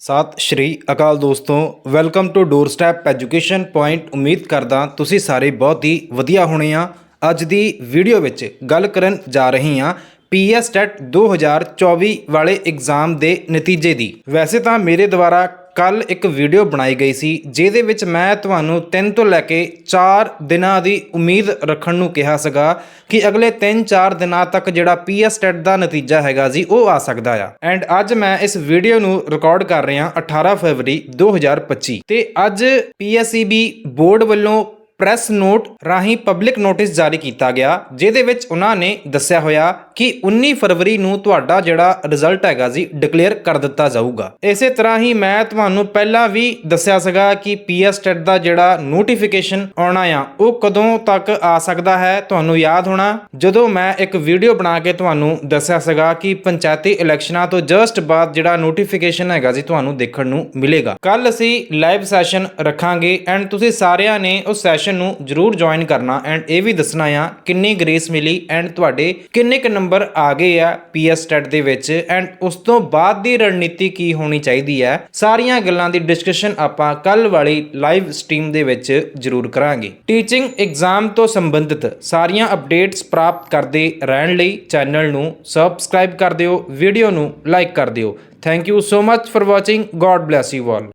ਸਤਿ, ਸ਼੍ਰੀ ਅਕਾਲ ਦੋਸਤੋ, welcome to doorstep education point. ਉਮੀਦ ਕਰਦਾ ਤੁਸੀਂ ਸਾਰੇ ਬਹੁਤ ਹੀ ਵਧੀਆ ਹੋਣੇ ਆ। ਅੱਜ ਦੀ ਵੀਡੀਓ ਵਿੱਚ ਗੱਲ ਕਰਨ ਜਾ ਰਹੇ ਹਾਂ ਪੀਐਸ ਟੈਟ 2024 ਵਾਲੇ ਐਗਜ਼ਾਮ ਦੇ ਨਤੀਜੇ ਦੀ। ਵੈਸੇ ਤਾਂ ਮੇਰੇ ਦੁਆਰਾ ਕੱਲ ਇੱਕ ਵੀਡੀਓ ਬਣਾਈ ਗਈ ਸੀ, ਜਿਹਦੇ ਵਿੱਚ ਮੈਂ ਤੁਹਾਨੂੰ 3 ਤੋਂ ਲੈ ਕੇ 4 ਦਿਨਾਂ ਦੀ ਉਮੀਦ ਰੱਖਣ ਨੂੰ ਕਿਹਾ ਸੀਗਾ ਕਿ ਅਗਲੇ 3-4 ਦਿਨਾਂ ਤੱਕ ਜਿਹੜਾ ਪੀਐਸ ਟੈਟ ਦਾ ਨਤੀਜਾ ਹੈਗਾ ਜੀ, ਉਹ ਆ ਸਕਦਾ ਆ। ਐਂਡ ਅੱਜ ਮੈਂ ਇਸ ਵੀਡੀਓ ਨੂੰ ਰਿਕਾਰਡ ਕਰ ਰਿਹਾ 18 ਫਰਵਰੀ 2025 ਤੇ ਅੱਜ ਪੀਐਸਸੀਬੀ ਬੋਰਡ ਵੱਲੋਂ ਪ੍ਰੈਸ ਨੋਟ ਰਾਹੀਂ ਪਬਲਿਕ ਨੋਟਿਸ ਜਾਰੀ ਕੀਤਾ ਗਿਆ, ਜਿਹਦੇ ਵਿੱਚ ਉਹਨਾਂ ਨੇ ਦੱਸਿਆ ਹੋਇਆ ਕਿ 19 ਫਰਵਰੀ ਨੂੰ ਤੁਹਾਡਾ ਜਿਹੜਾ ਰਿਜ਼ਲਟ ਹੈਗਾ ਜੀ, ਡਿਕਲੇਅਰ ਕਰ ਦਿੱਤਾ ਜਾਊਗਾ। ਇਸੇ ਤਰ੍ਹਾਂ ਹੀ ਮੈਂ ਤੁਹਾਨੂੰ ਪਹਿਲਾਂ ਵੀ ਦੱਸਿਆ ਸੀਗਾ ਕਿ ਪੀਐਸ ਟੈਟ ਦਾ ਜਿਹੜਾ ਨੋਟੀਫਿਕੇਸ਼ਨ ਆਉਣਾ ਆ, ਉਹ ਕਦੋਂ ਤੱਕ ਆ ਸਕਦਾ ਹੈ, ਤੁਹਾਨੂੰ ਯਾਦ ਹੋਣਾ? ਜਦੋਂ ਮੈਂ ਇੱਕ ਵੀਡੀਓ ਬਣਾ ਕੇ ਤੁਹਾਨੂੰ ਦੱਸਿਆ ਸੀਗਾ ਕਿ ਪੰਚਾਇਤੀ ਇਲੈਕਸ਼ਨਾਂ ਤੋਂ ਜਸਟ ਬਾਅਦ ਜਿਹੜਾ ਨੋਟੀਫਿਕੇਸ਼ਨ ਹੈਗਾ ਜੀ, ਤੁਹਾਨੂੰ ਦੇਖਣ ਨੂੰ ਮਿਲੇਗਾ। ਕੱਲ ਅਸੀਂ ਲਾਈਵ ਸੈਸ਼ਨ ਰੱਖਾਂਗੇ ਐਂਡ ਤੁਸੀਂ ਸਾਰਿਆਂ ਨੇ ਉਸ ਸੈਸ਼ਨ ਨੂੰ ਜਰੂਰ ਜੁਆਇਨ ਕਰਨਾ ਐਂਡ ਇਹ ਵੀ ਦੱਸਣਾ ਆ ਕਿੰਨੀ ਗ੍ਰੇਸ ਮਿਲੀ ਐਂਡ ਤੁਹਾਡੇ ਕਿੰਨੇ ਕੁ ਨੰਬਰ ਆ ਗਏ ਆ ਪੀਐਸ ਟੈਟ ਦੇ ਵਿੱਚ ਐਂਡ ਉਸ ਤੋਂ ਬਾਅਦ ਦੀ ਰਣਨੀਤੀ ਕੀ ਹੋਣੀ ਚਾਹੀਦੀ ਹੈ ਸਾਰੀਆਂ ਗੱਲਾਂ ਦੀ ਡਿਸਕਸ਼ਨ ਆਪਾਂ ਕੱਲ ਵਾਲੀ ਲਾਈਵ ਸਟ੍ਰੀਮ ਦੇ ਵਿੱਚ ਜਰੂਰ ਕਰਾਂਗੇ। ਟੀਚਿੰਗ ਐਗਜ਼ਾਮ ਤੋਂ ਸੰਬੰਧਿਤ ਸਾਰੀਆਂ ਅਪਡੇਟਸ ਪ੍ਰਾਪਤ ਕਰਦੇ ਰਹਿਣ ਲਈ ਚੈਨਲ ਨੂੰ ਸਬਸਕ੍ਰਾਈਬ ਕਰ ਦਿਓ ਵੀਡੀਓ ਨੂੰ ਲਾਈਕ ਕਰ ਦਿਓ। Thank you so much for watching god bless you all